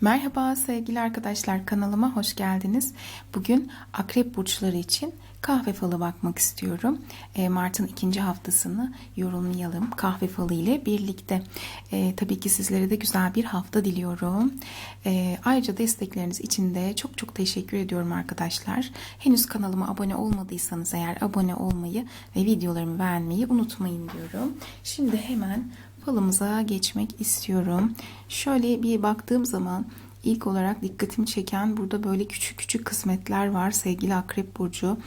Merhaba sevgili arkadaşlar kanalıma hoş geldiniz. Bugün akrep burçları için kahve falı bakmak istiyorum. E, Mart'ın ikinci haftasını yorumlayalım kahve falı ile birlikte. E, tabii ki sizlere de güzel bir hafta diliyorum. E, ayrıca destekleriniz için de çok çok teşekkür ediyorum arkadaşlar. Henüz kanalıma abone olmadıysanız eğer abone olmayı ve videolarımı beğenmeyi unutmayın diyorum. Şimdi hemen falımıza geçmek istiyorum. Şöyle bir baktığım zaman ilk olarak dikkatimi çeken burada böyle küçük küçük kısmetler var sevgili Akrep Burcu.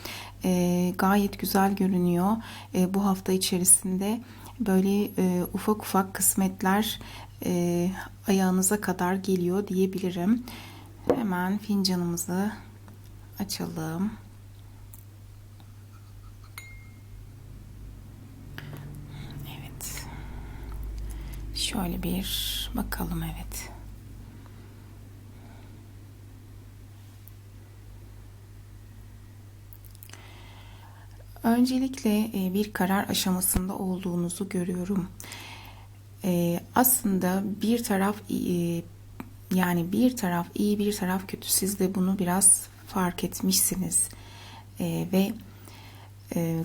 Ee, gayet güzel görünüyor. Ee, bu hafta içerisinde böyle e, ufak ufak kısmetler e, ayağınıza kadar geliyor diyebilirim. Hemen fincanımızı açalım. Evet. Şöyle bir bakalım evet. Öncelikle e, bir karar aşamasında olduğunuzu görüyorum. E, aslında bir taraf e, yani bir taraf iyi bir taraf kötü. Siz de bunu biraz fark etmişsiniz ve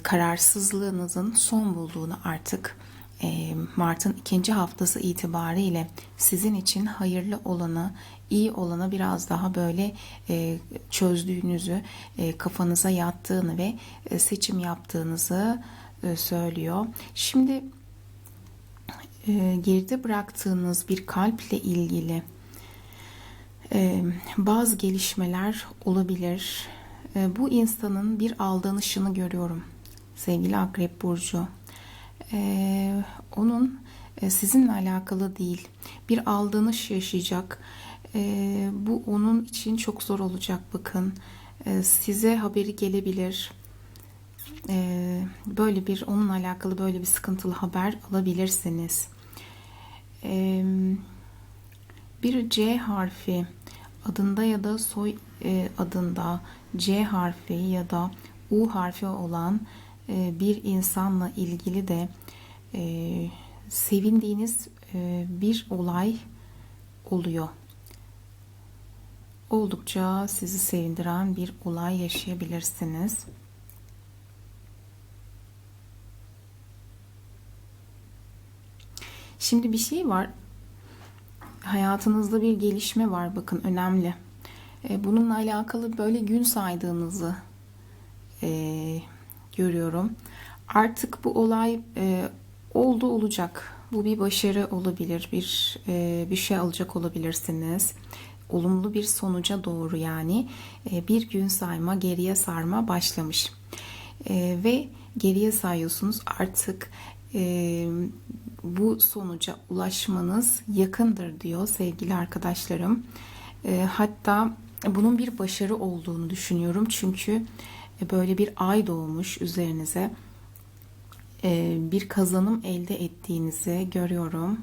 kararsızlığınızın son bulduğunu artık Mart'ın ikinci haftası itibariyle sizin için hayırlı olanı, iyi olanı biraz daha böyle çözdüğünüzü, kafanıza yattığını ve seçim yaptığınızı söylüyor. Şimdi geride bıraktığınız bir kalple ilgili bazı gelişmeler olabilir. Bu insanın bir aldanışını görüyorum sevgili Akrep Burcu e, onun e, sizinle alakalı değil. Bir aldanış yaşayacak. E, bu onun için çok zor olacak bakın. E, size haberi gelebilir. E, böyle bir onunla alakalı böyle bir sıkıntılı haber alabilirsiniz. E, bir C harfi adında ya da soy e, adında C harfi ya da U harfi olan bir insanla ilgili de e, sevindiğiniz e, bir olay oluyor. Oldukça sizi sevindiren bir olay yaşayabilirsiniz. Şimdi bir şey var. Hayatınızda bir gelişme var. Bakın önemli. Bununla alakalı böyle gün saydığınızı görüyorum. Artık bu olay e, oldu olacak. Bu bir başarı olabilir, bir e, bir şey alacak olabilirsiniz. Olumlu bir sonuca doğru yani e, bir gün sayma, geriye sarma başlamış. E, ve geriye sayıyorsunuz artık e, bu sonuca ulaşmanız yakındır diyor sevgili arkadaşlarım. E, hatta bunun bir başarı olduğunu düşünüyorum çünkü böyle bir ay doğmuş üzerinize e, bir kazanım elde ettiğinizi görüyorum.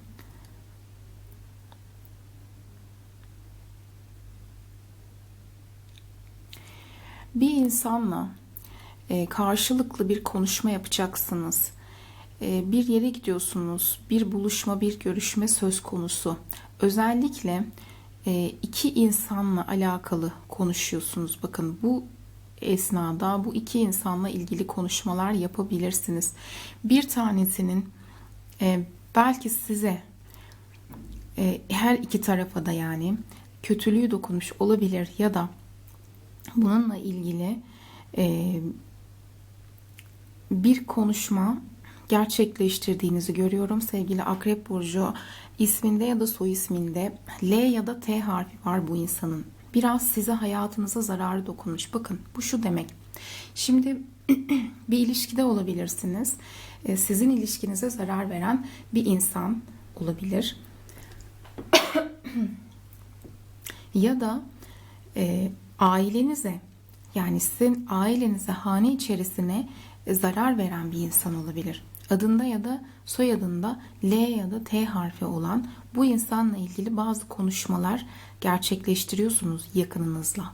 Bir insanla e, karşılıklı bir konuşma yapacaksınız. Bir yere gidiyorsunuz, bir buluşma, bir görüşme söz konusu. Özellikle iki insanla alakalı konuşuyorsunuz. Bakın bu esnada bu iki insanla ilgili konuşmalar yapabilirsiniz. Bir tanesinin e, belki size e, her iki tarafa da yani kötülüğü dokunmuş olabilir ya da bununla ilgili e, bir konuşma gerçekleştirdiğinizi görüyorum sevgili Akrep Burcu isminde ya da soy isminde L ya da T harfi var bu insanın biraz size hayatınıza zararı dokunmuş. Bakın bu şu demek. Şimdi bir ilişkide olabilirsiniz. Ee, sizin ilişkinize zarar veren bir insan olabilir. ya da e, ailenize yani sizin ailenize, hane içerisine zarar veren bir insan olabilir adında ya da soyadında L ya da T harfi olan bu insanla ilgili bazı konuşmalar gerçekleştiriyorsunuz yakınınızla.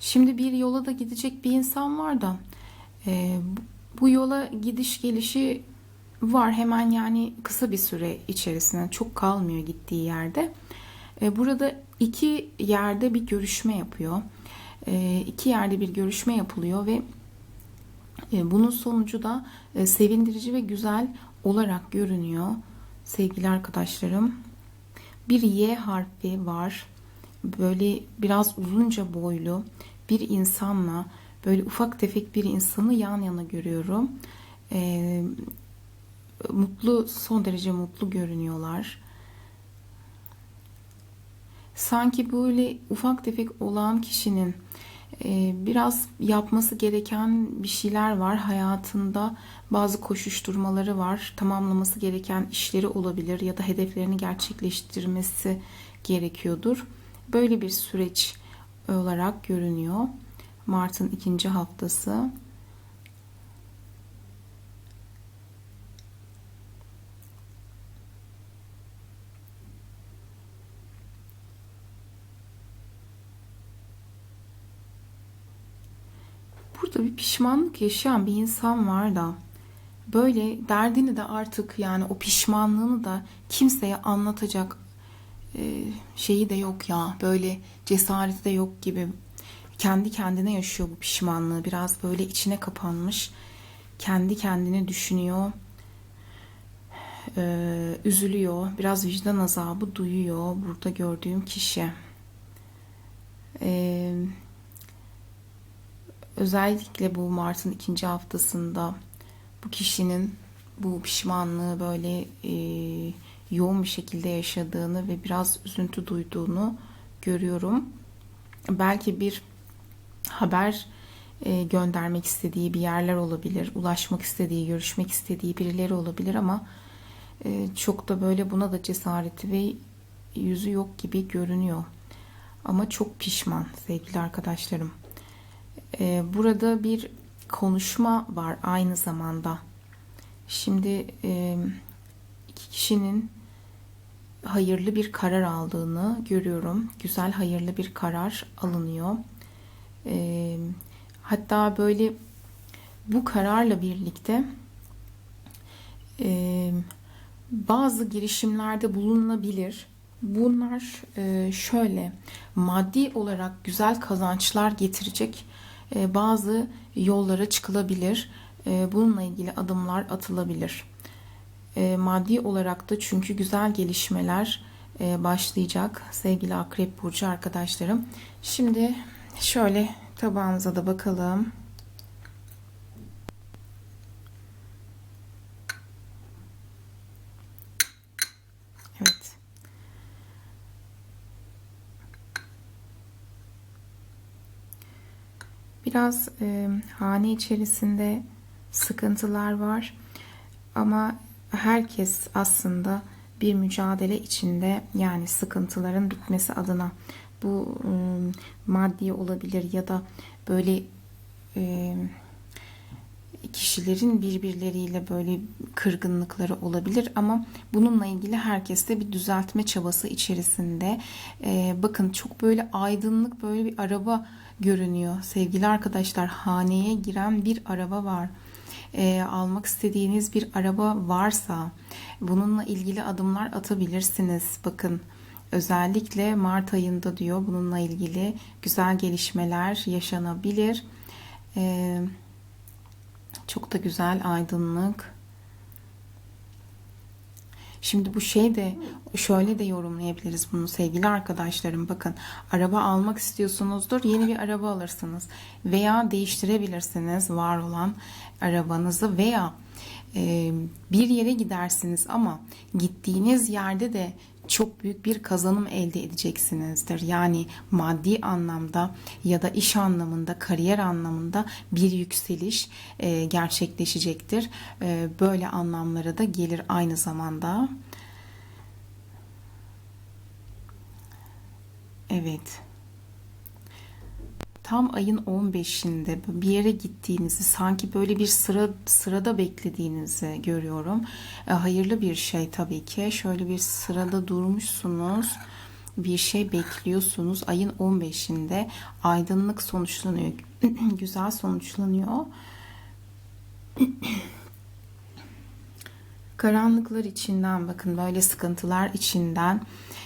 Şimdi bir yola da gidecek bir insan var da e, bu yola gidiş gelişi var hemen yani kısa bir süre içerisinde çok kalmıyor gittiği yerde. E, burada iki yerde bir görüşme yapıyor. E, iki yerde bir görüşme yapılıyor ve bunun sonucu da e, sevindirici ve güzel olarak görünüyor sevgili arkadaşlarım. Bir Y harfi var. Böyle biraz uzunca boylu bir insanla böyle ufak tefek bir insanı yan yana görüyorum. E, mutlu, son derece mutlu görünüyorlar. Sanki böyle ufak tefek olan kişinin e, biraz yapması gereken bir şeyler var. Hayatında bazı koşuşturmaları var. Tamamlaması gereken işleri olabilir ya da hedeflerini gerçekleştirmesi gerekiyordur. Böyle bir süreç olarak görünüyor Mart'ın ikinci haftası burada bir pişmanlık yaşayan bir insan var da böyle derdini de artık yani o pişmanlığını da kimseye anlatacak e, şeyi de yok ya böyle cesareti de yok gibi. Kendi kendine yaşıyor bu pişmanlığı biraz böyle içine kapanmış kendi kendine düşünüyor e, üzülüyor biraz vicdan azabı duyuyor burada gördüğüm kişi. Eee özellikle bu Mart'ın ikinci haftasında bu kişinin bu pişmanlığı böyle e, yoğun bir şekilde yaşadığını ve biraz üzüntü duyduğunu görüyorum. Belki bir haber e, göndermek istediği bir yerler olabilir, ulaşmak istediği, görüşmek istediği birileri olabilir ama e, çok da böyle buna da cesareti ve yüzü yok gibi görünüyor. Ama çok pişman sevgili arkadaşlarım. Ee, burada bir konuşma var aynı zamanda. Şimdi e, iki kişinin hayırlı bir karar aldığını görüyorum. Güzel hayırlı bir karar alınıyor. Ee, hatta böyle bu kararla birlikte e, bazı girişimlerde bulunabilir. Bunlar e, şöyle maddi olarak güzel kazançlar getirecek bazı yollara çıkılabilir. E, bununla ilgili adımlar atılabilir. E, maddi olarak da çünkü güzel gelişmeler başlayacak sevgili Akrep Burcu arkadaşlarım. Şimdi şöyle tabağımıza da bakalım. Biraz e, hane içerisinde sıkıntılar var ama herkes aslında bir mücadele içinde yani sıkıntıların bitmesi adına bu e, maddi olabilir ya da böyle e, kişilerin birbirleriyle böyle kırgınlıkları olabilir ama bununla ilgili herkes de bir düzeltme çabası içerisinde. E, bakın çok böyle aydınlık böyle bir araba görünüyor. Sevgili arkadaşlar haneye giren bir araba var. E, almak istediğiniz bir araba varsa bununla ilgili adımlar atabilirsiniz. Bakın özellikle Mart ayında diyor bununla ilgili güzel gelişmeler yaşanabilir. E, çok da güzel aydınlık Şimdi bu şey de şöyle de yorumlayabiliriz bunu sevgili arkadaşlarım. Bakın araba almak istiyorsunuzdur. Yeni bir araba alırsınız. Veya değiştirebilirsiniz var olan arabanızı veya e, bir yere gidersiniz ama gittiğiniz yerde de çok büyük bir kazanım elde edeceksinizdir. Yani maddi anlamda ya da iş anlamında, kariyer anlamında bir yükseliş e, gerçekleşecektir. E, böyle anlamlara da gelir aynı zamanda. Evet tam ayın 15'inde bir yere gittiğinizi sanki böyle bir sıra sırada beklediğinizi görüyorum. E, hayırlı bir şey tabii ki. Şöyle bir sırada durmuşsunuz. Bir şey bekliyorsunuz. Ayın 15'inde aydınlık sonuçlanıyor. Güzel sonuçlanıyor. karanlıklar içinden bakın böyle sıkıntılar içinden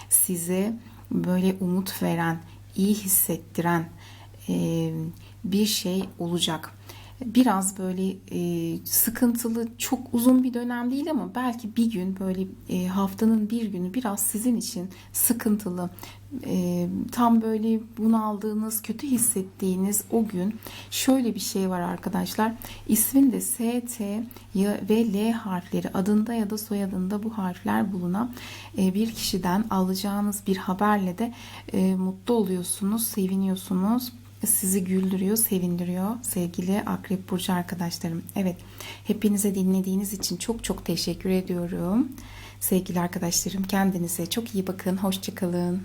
size böyle umut veren, iyi hissettiren e, bir şey olacak. Biraz böyle e, sıkıntılı, çok uzun bir dönem değil ama belki bir gün böyle e, haftanın bir günü biraz sizin için sıkıntılı, tam böyle bunaldığınız, kötü hissettiğiniz o gün şöyle bir şey var arkadaşlar. İsminde S, T ve L harfleri adında ya da soyadında bu harfler bulunan bir kişiden alacağınız bir haberle de mutlu oluyorsunuz, seviniyorsunuz sizi güldürüyor, sevindiriyor sevgili Akrep Burcu arkadaşlarım. Evet, hepinize dinlediğiniz için çok çok teşekkür ediyorum. Sevgili arkadaşlarım kendinize çok iyi bakın, hoşçakalın.